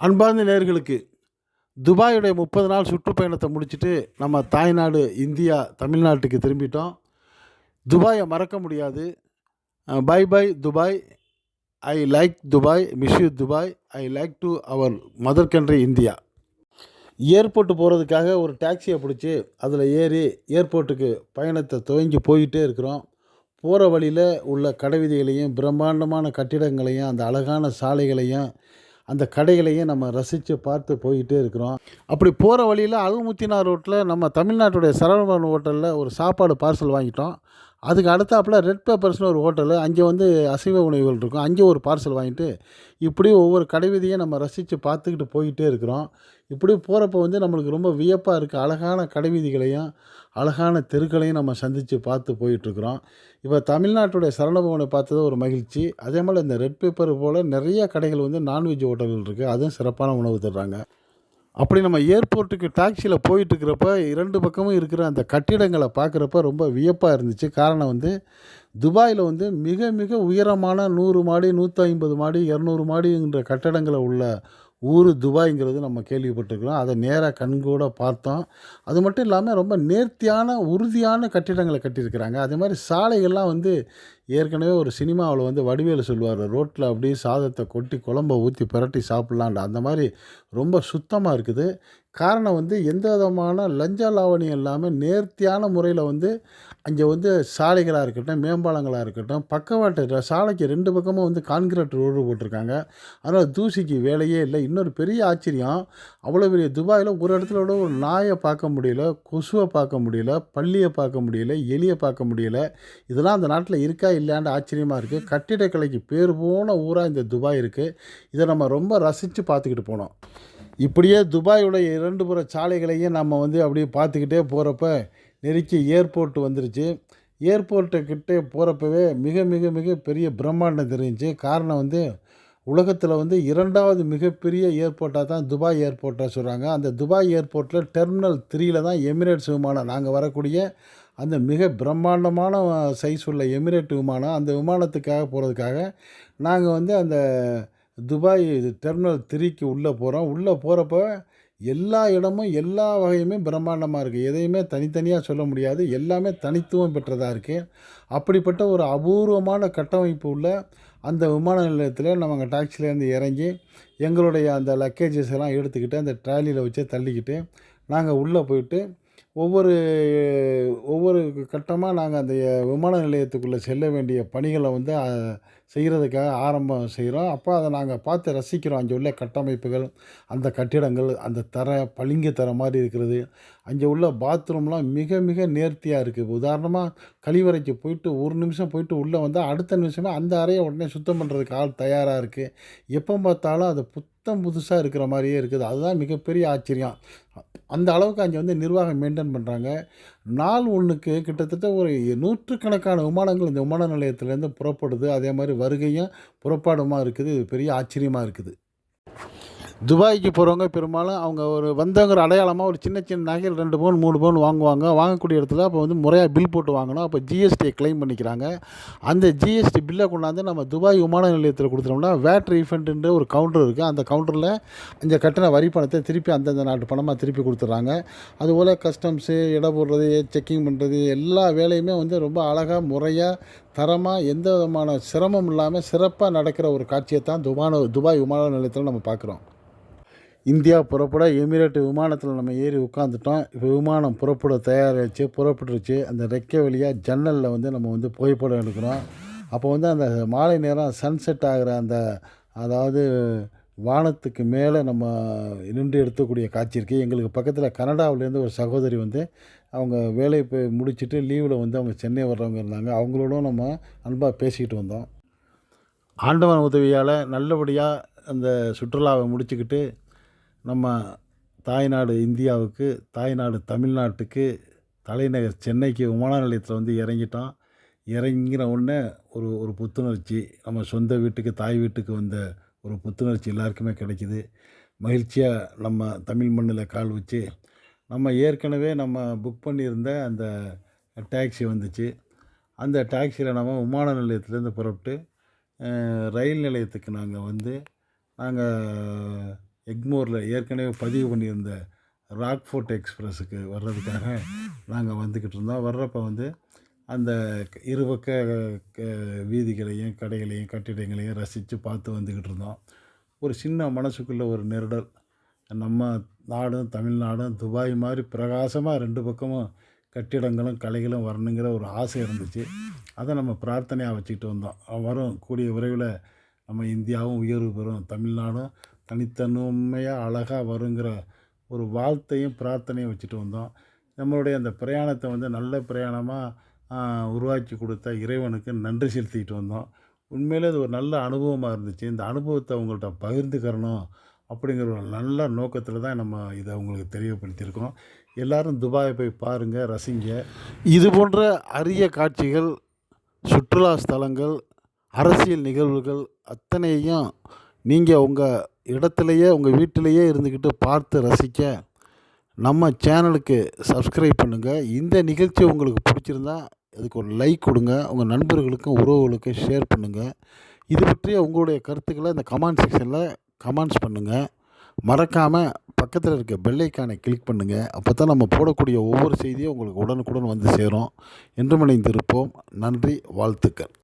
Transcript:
அன்பார்ந்த நேர்களுக்கு துபாயுடைய முப்பது நாள் சுற்றுப்பயணத்தை முடிச்சுட்டு நம்ம தாய்நாடு இந்தியா தமிழ்நாட்டுக்கு திரும்பிட்டோம். துபாயை மறக்க முடியாது. Bye bye Dubai. I like Dubai. Miss you Dubai. I like to our mother country India. Airport போகிறதுக்காக ஒரு டாக்ஸியை பிடிச்சி அதில் ஏறி ஏர்போர்ட்டுக்கு பயணத்தை துவங்கி போயிட்டே இருக்கிறோம். போகிற வழியில் உள்ள கடைவீதிகளையும் பிரம்மாண்டமான கட்டிடங்களையும் அந்த அழகான சாலைகளையும் அந்த கடைகளையும் நம்ம ரசித்து பார்த்து போயிட்டே இருக்கிறோம். அப்படி போகிற வழியில் அல்முத்தினா ரோட்டில் நம்ம தமிழ்நாட்டுடைய சரவணன் ஹோட்டலில் ஒரு சாப்பாடு பார்சல் வாங்கிட்டோம். அதுக்கு அடுத்தாப்பில் ரெட் பேப்பர்ஸ்னு ஒரு ஹோட்டலு அங்கே வந்து அசைவ உணவுகள் இருக்கும். அங்கே ஒரு பார்சல் வாங்கிட்டு இப்படி ஒவ்வொரு கடைவீதியும் நம்ம ரசித்து பார்த்துக்கிட்டு போயிட்டே இருக்கிறோம். இப்படி போகிறப்ப வந்து நம்மளுக்கு ரொம்ப வியப்பாக இருக்குது அழகான கடைவீதிகளையும் அழகான தெருக்களையும் நம்ம சந்தித்து பார்த்து போயிட்டுருக்குறோம். இப்போ தமிழ்நாட்டுடைய சரணபவனை பார்த்தது ஒரு மகிழ்ச்சி. அதே மாதிரி இந்த ரெட் பேப்பர் போல் நிறைய கடைகள் வந்து நான்வெஜ் ஹோட்டல்கள் இருக்குது அதுவும் சிறப்பான உணவு தர்றாங்க. அப்படி நம்ம ஏர்போர்ட்டுக்கு டாக்ஸியில் போயிட்டுருக்கிறப்ப இரண்டு பக்கமும் இருக்கிற அந்த கட்டிடங்களை பார்க்குறப்ப ரொம்ப வியப்பாக இருந்துச்சு. காரணம் வந்து துபாயில் வந்து மிக மிக உயரமான நூறு மாடி நூற்றி ஐம்பது மாடி இரநூறு மாடிங்கிற கட்டடங்களை உள்ள ஊர் துபாய்ங்கிறது நம்ம கேள்விப்பட்டிருக்கிறோம். அதை நேராக கண்கூட பார்த்தோம். அது மட்டும் இல்லாமல் ரொம்ப நேர்த்தியான உறுதியான கட்டிடங்களை கட்டியிருக்கிறாங்க. அதே மாதிரி சாலைகள்லாம் வந்து ஏற்கனவே ஒரு சினிமாவில் வந்து வடிவேலு சொல்லுவார் ரோட்டில் அப்படியே சாதத்தை கொட்டி குழம்ப ஊற்றி பிரட்டி சாப்பிட்லான்ட்டு அந்த மாதிரி ரொம்ப சுத்தமாக இருக்குது. காரணம் வந்து எந்த விதமான லஞ்ச லாவணியம் இல்லாமல் நேர்த்தியான முறையில் வந்து அங்கே வந்து சாலைகளாக இருக்கட்டும் மேம்பாலங்களாக இருக்கட்டும் பக்கவாட்டு சாலைக்கு ரெண்டு பக்கமும் வந்து கான்கிரீட் ரோடு போட்டிருக்காங்க. அதனால் தூசிக்கு வேலையே இல்லை. இன்னொரு பெரிய ஆச்சரியம் அவ்வளோ பெரிய துபாயில் ஒரு இடத்துல கூட ஒரு நாயை பார்க்க முடியல கொசுவை பார்க்க முடியல பள்ளியை பார்க்க முடியல எலியை பார்க்க முடியல. இதெல்லாம் அந்த நாட்டில் இருக்கா இல்லையாண்டு ஆச்சரியமாக இருக்குது கட்டிடக்கலைக்கு பேர் போன ஊராக இந்த துபாய் இருக்குது இதை நம்ம ரொம்ப ரசித்து பார்த்துக்கிட்டு போனோம். இப்படியே துபாயுடைய இரண்டு புற சாலைகளையும் நம்ம வந்து அப்படியே பார்த்துக்கிட்டே போகிறப்ப நெருக்கி ஏர்போர்ட் வந்துருச்சு. ஏர்போர்ட்டுக்கிட்டே போகிறப்பவே மிக மிக மிக பெரிய பிரம்மாண்டம் தெரிஞ்சுச்சு. காரணம் வந்து உலகத்தில் வந்து இரண்டாவது மிகப்பெரிய ஏர்போர்ட்டாக தான் துபாய் ஏர்போர்ட்டாக சொல்கிறாங்க அந்த துபாய் ஏர்போர்ட்டில் டெர்மினல் த்ரீயில் தான் எமிரேட்ஸ் விமானம் நாங்கள் வரக்கூடிய அந்த மிக பிரம்மாண்டமான சைஸ் உள்ள எமிரேட் விமானம் அந்த விமானத்துக்காக போகிறதுக்காக நாங்கள் வந்து அந்த துபாய் டெர்மினல் த்ரீக்கு உள்ளே போகிறோம் உள்ளே போகிறப்ப எல்லா இடமும் எல்லா வகையுமே பிரம்மாண்டமாக இருக்குது எதையுமே தனித்தனியாக சொல்ல முடியாது. எல்லாமே தனித்துவம் பெற்றதாக இருக்குது அப்படிப்பட்ட ஒரு அபூர்வமான கட்டமைப்பு உள்ள அந்த விமான நிலையத்தில் நம்ம அங்கே டாக்ஸிலேருந்து இறங்கி எங்களுடைய அந்த லக்கேஜஸ் எல்லாம் எடுத்துக்கிட்டு அந்த ட்ராலியில் வச்சு தள்ளிக்கிட்டு நாங்கள் உள்ளே போயிட்டு ஒவ்வொரு ஒவ்வொரு கட்டமாக நாங்கள் அந்த விமான நிலையத்துக்குள்ளே செல்ல வேண்டிய பணிகளை வந்து செய்கிறதுக்காக ஆரம்பம் செய்கிறோம் அப்போ அதை நாங்கள் பார்த்து ரசிக்கிறோம். அங்கே உள்ள கட்டமைப்புகள் அந்த கட்டிடங்கள் அந்த தர பளிங்கு தர மாதிரி இருக்கிறது. அங்கே உள்ள பாத்ரூம்லாம் மிக மிக நேர்த்தியாக இருக்குது உதாரணமாக கழிவறைக்கு போயிட்டு ஒரு நிமிஷம் போயிட்டு உள்ளே வந்தால் அடுத்த நிமிஷமே அந்த அறையை உடனே சுத்தம் பண்ணுறதுக்கு ஆள் தயாராக இருக்குது எப்போ பார்த்தாலும் அது புத்தம் புதுசாக இருக்கிற மாதிரியே இருக்குது. அதுதான் மிகப்பெரிய ஆச்சரியம். அந்த அளவுக்கு அங்கே வந்து நிர்வாகம் மெயின்டைன் பண்ணுறாங்க நாள் ஒன்றுக்கு கிட்டத்தட்ட ஒரு நூற்றுக்கணக்கான விமானங்கள் இந்த விமான நிலையத்திலேருந்து புறப்படுது. அதே மாதிரி வருகையும் புறப்பாடுமாக இருக்குது. இது பெரிய ஆச்சரியமாக இருக்குது. துபாய்க்கு போகிறவங்க பெரும்பாலும் அவங்க ஒரு வந்தவங்கிற அடையாளமாக ஒரு சின்ன சின்ன நகைகள் ரெண்டு பவுன் மூணு பவுன் வாங்குவாங்க. வாங்கக்கூடிய இடத்துல அப்போ வந்து முறையாக பில் போட்டு வாங்கணும். அப்போ ஜிஎஸ்டியை கிளைம் பண்ணிக்கிறாங்க. அந்த ஜிஎஸ்டி பில்லை கொண்டாந்து நம்ம துபாய் விமான நிலையத்தில் கொடுத்துட்டோம்னா வேட் ரீஃபண்டுன்ற ஒரு கவுண்டர் இருக்குது அந்த கவுண்டரில் இந்த கட்டின வரி பணத்தை திருப்பி அந்தந்த நாட்டு பணமாக திருப்பி கொடுத்துட்றாங்க. அதுபோல் கஸ்டம்ஸு இட போடுறது செக்கிங் பண்ணுறது எல்லா வேலையுமே வந்து ரொம்ப அழகாக முறையாக தரமாக எந்த விதமான சிரமம் இல்லாமல் சிறப்பாக நடக்கிற ஒரு காட்சியை தான் துபான துபாய் விமான நிலையத்தில் நம்ம பார்க்குறோம். இந்தியா புறப்பட எமிரேட் விமானத்தில் நம்ம ஏறி உட்காந்துட்டோம் இப்போ விமானம் புறப்பட தயாராகிடுச்சு புறப்பட்டுருச்சு. அந்த ரெக்கை வழியாக ஜன்னலில் வந்து நம்ம வந்து புகைப்படம் எடுக்கிறோம். அப்போ வந்து அந்த மாலை நேரம் சன்செட் ஆகிற அந்த அதாவது வானத்துக்கு மேலே நம்ம நின்று எடுக்கக்கூடிய காட்சி இருக்குது எங்களுக்கு பக்கத்தில் கனடாவிலேருந்து ஒரு சகோதரி வந்து அவங்க வேலையை போய் முடிச்சுட்டு லீவில் வந்து அவங்க சென்னை வர்றவங்க இருந்தாங்க. அவங்களோடும் நம்ம அன்பாக பேசிக்கிட்டு வந்தோம். ஆண்டவன் உதவியால் நல்லபடியாக அந்த சுற்றுலாவை முடிச்சுக்கிட்டு நம்ம தாய்நாடு இந்தியாவுக்கு தாய்நாடு தமிழ்நாட்டுக்கு தலைநகர் சென்னைக்கு விமான நிலையத்தில் வந்து இறங்கிட்டோம். இறங்கின உடனே ஒரு ஒரு புத்துணர்ச்சி நம்ம சொந்த வீட்டுக்கு தாய் வீட்டுக்கு வந்த ஒரு புத்துணர்ச்சி எல்லாருக்குமே கிடைக்குது. மகிழ்ச்சியாக நம்ம தமிழ் மண்ணில் கால் வச்சு நம்ம ஏற்கனவே நம்ம புக் பண்ணியிருந்த அந்த டாக்ஸி வந்துச்சு. அந்த டாக்ஸியில் நம்ம விமான நிலையத்துலேருந்து புறப்பட்டு ரயில் நிலையத்துக்கு நாங்கள் வந்து நாங்கள் எக்மோரில் ஏற்கனவே பதிவு பண்ணியிருந்த ராக்ஃபோர்ட் எக்ஸ்பிரஸுக்கு வர்றதுக்காக நாங்கள் வந்துக்கிட்டு இருந்தோம். வர்றப்போ வந்து அந்த க- இருபக்க வீதிகளையும் கடைகளையும் கட்டிடங்களையும் ரசித்து பார்த்து வந்துக்கிட்டு இருந்தோம். ஒரு சின்ன மனசுக்குள்ளே ஒரு நெருடல். நம்ம நாடும் தமிழ்நாடும் துபாய் மாதிரி பிரகாசமாக ரெண்டு பக்கமும் கட்டிடங்களும் கலைகளும் வரணுங்கிற ஒரு ஆசை இருந்துச்சு. அதை நம்ம பிரார்த்தனையாக வச்சுக்கிட்டு வந்தோம். வரும் கூடிய விரைவில் நம்ம இந்தியாவும் உயர்வு பெறும் தமிழ்நாடும் தனித்தன்மையாக அழகாக வருங்கிற ஒரு வாழ்த்தையும் பிரார்த்தனையும் வச்சுட்டு வந்தோம். நம்மளுடைய அந்த பிரயாணத்தை வந்து நல்ல பிரயாணமாக உருவாக்கி கொடுத்த இறைவனுக்கு நன்றி செலுத்திக்கிட்டு வந்தோம். உண்மையிலே அது ஒரு நல்ல அனுபவமாக இருந்துச்சு. இந்த அனுபவத்தை உங்கள்கிட்ட பகிர்ந்துக்கிறணும் அப்படிங்கிற ஒரு நல்ல நோக்கத்தில் தான் நம்ம இதை உங்களுக்கு தெரியப்படுத்தியிருக்கோம் எல்லாரும் துபாயை போய் பாருங்கள் ரசிங்க. இது போன்ற அரிய காட்சிகள் சுற்றுலா ஸ்தலங்கள் அரசியல் நிகழ்வுகள் அத்தனையும் நீங்கள் உங்கள் இடத்துலையே உங்கள் வீட்டிலையே இருந்துக்கிட்டு பார்த்து ரசிக்க நம்ம சேனலுக்கு சப்ஸ்கிரைப் பண்ணுங்கள் இந்த நிகழ்ச்சி உங்களுக்கு பிடிச்சிருந்தா அதுக்கு ஒரு லைக் கொடுங்க. உங்கள் நண்பர்களுக்கும் உறவுகளுக்கும் ஷேர் பண்ணுங்கள் இது பற்றிய உங்களுடைய கருத்துக்களை இந்த கமெண்ட் செக்ஷனில் கமெண்ட்ஸ் பண்ணுங்கள் மறக்காமல் பக்கத்தில் இருக்க பெல்லைக்கானை கிளிக் பண்ணுங்கள் அப்போ தான் நம்ம போடக்கூடிய ஒவ்வொரு செய்தியும் உங்களுக்கு உடனுக்குடன் வந்து சேரும். என்று மனைந்திருப்போம் நன்றி வாழ்த்துக்கள்.